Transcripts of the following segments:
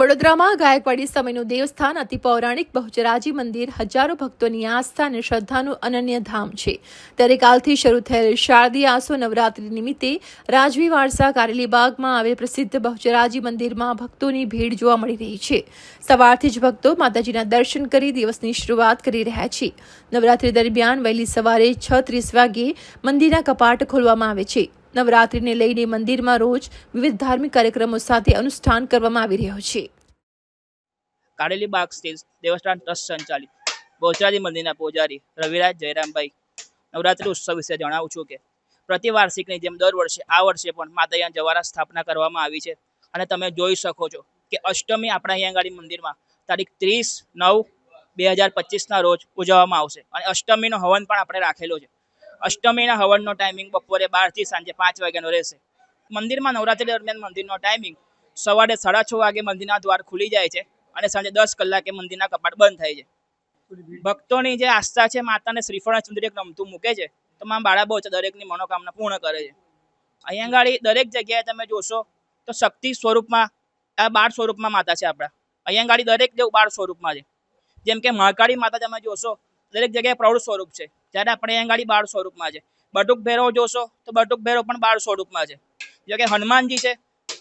વડોદરામાં ગાયકવાડી સમયનું દેવસ્થાન અતિ પૌરાણિક બહુચરાજી મંદિર, હજારો ભક્તોની આસ્થા અને શ્રદ્ધાનું અનન્ય ધામ છે. ત્યારે કાલથી શરૂ થયેલ શારદીય આસો નવરાત્રી નિમિત્તે રાજવી વારસા કારેલીબાગમાં આવેલ પ્રસિદ્ધ બહુચરાજી મંદિરમાં ભક્તોની ભીડ જોવા મળી રહી છે. સવારથી જ ભક્તો માતાજીના દર્શન કરી દિવસની શરૂઆત કરી રહ્યા છે. નવરાત્રી દરમિયાન વહેલી સવારે છ ત્રીસ વાગ્યે મંદિરના કપાટ ખોલવામાં આવે છે. નવરાત્રીને લઈને મંદિરમાં રોજ વિવિધ ધાર્મિક કાર્યક્રમો સાથે અનુષ્ઠાન કરવામાં આવી રહ્યો છે. કારેલી બાગ સ્ટીલ્સ દેવસ્થાન ટ્રસ્ટ સંચાલિત બહુચરાજી મંદિરના પૂજારી રવિરાજ જયરામભાઈ નવરાત્રિ ઉત્સવ વિશે જણાવું છું કે પ્રતિ વાર્ષિકની જેમ દર વર્ષે આ વર્ષે પણ માતાજીના જવારા સ્થાપના કરવામાં આવી છે. અને તમે જોઈ શકો છો કે અષ્ટમી આપણા અહીંયા આગળ મંદિરમાં તારીખ ત્રીસ નવ બે હજાર પચીસના રોજ ઉજવવામાં આવશે. અને અષ્ટમીનો હવન પણ આપણે રાખેલો છે. અષ્ટમીના હવનનો ટાઈમિંગ બપોરે બારથી સાંજે પાંચ વાગ્યાનો રહેશે. મંદિરમાં નવરાત્રી દરમિયાન મંદિરનો ટાઈમિંગ સવારે સાડા છ વાગે મંદિરના દ્વાર ખુલી જાય છે અને સાંજે દસ કલાકે મંદિરના કપાટ બંધ થાય છે. ભક્તોની જે આસ્થા છે, માતાને શ્રીફળ એક રમતું મૂકે છે તો માં બાળા બહુ છે દરેકની મનોકામના પૂર્ણ કરે છે. અહીંયા ગાડી દરેક જગ્યાએ તમે જોશો તો શક્તિ સ્વરૂપમાં, આ બાળ સ્વરૂપમાં માતા છે આપણા. અહીંયા ગાડી દરેક જેવું બાળ સ્વરૂપમાં છે. જેમ કે મહાકાળી માતા તમે જોશો દરેક જગ્યાએ પ્રૌઢ સ્વરૂપ છે. જ્યારે આપણે અહીંયા ગાડી બાળ સ્વરૂપમાં છે. બટુક ભેરો જોશો તો બટુક ભેરો પણ બાળ સ્વરૂપમાં છે. જો કે હનુમાનજી છે,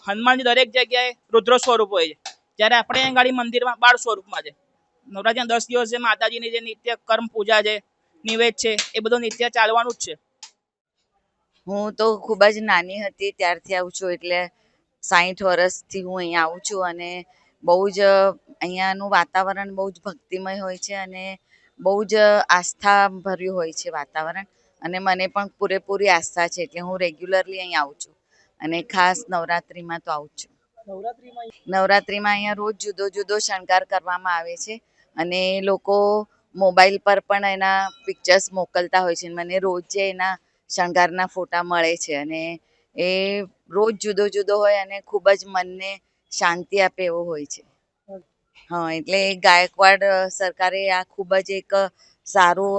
હનુમાનજી દરેક જગ્યાએ રુદ્ર સ્વરૂપ હોય છે. જ્યારે આપણે અહીંયા ગાડી મંદિરમાં બાળ સ્વરૂપમાં છે. નવરાત્રિના દસ દિવસ જે માતાજીની જે નિત્ય કર્મ પૂજા છે, નિવેદ છે, એ બધું નિત્ય ચાલવાનું જ છે. હું તો ખૂબ જ નાની હતી, ત્યારથી આવું છું એટલે સાઠ વર્ષથી હું અહીંયા આવું છું અને બહુ જ અહીંયાનું વાતાવરણ બહુ જ ભક્તિમય હોય છે અને બહુ જ આસ્થા ભર્યું હોય છે વાતાવરણ અને મને પણ પૂરેપૂરી આસ્થા છે એટલે હું રેગ્યુલરલી અહીં આવું છું અને ખાસ નવરાત્રિમાં તો આવું છું. નવરાત્રિમાં નવરાત્રિમાં અહીંયા રોજ જુદો જુદો શણગાર કરવામાં આવે છે અને લોકો મોબાઈલ પર પણ એના પિક્ચર્સ મોકલતા હોય છે મને રોજ જે એના શણગારના ફોટા મળે છે અને એ રોજ જુદો જુદો હોય અને ખૂબ જ મનને શાંતિ આપે એવો હોય છે. હા એટલે ગાયકવાડ સરકારે આ ખૂબ જ એક સારું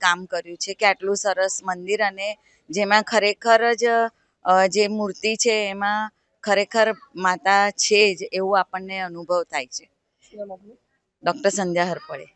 કામ કર્યું છે કે આટલું સરસ મંદિર અને જેમાં ખરેખર જ જે મૂર્તિ છે એમાં ખરેખર માતા છે જ એવું આપણને અનુભવ થાય છે. ડૉક્ટર સંધ્યા હરપળે.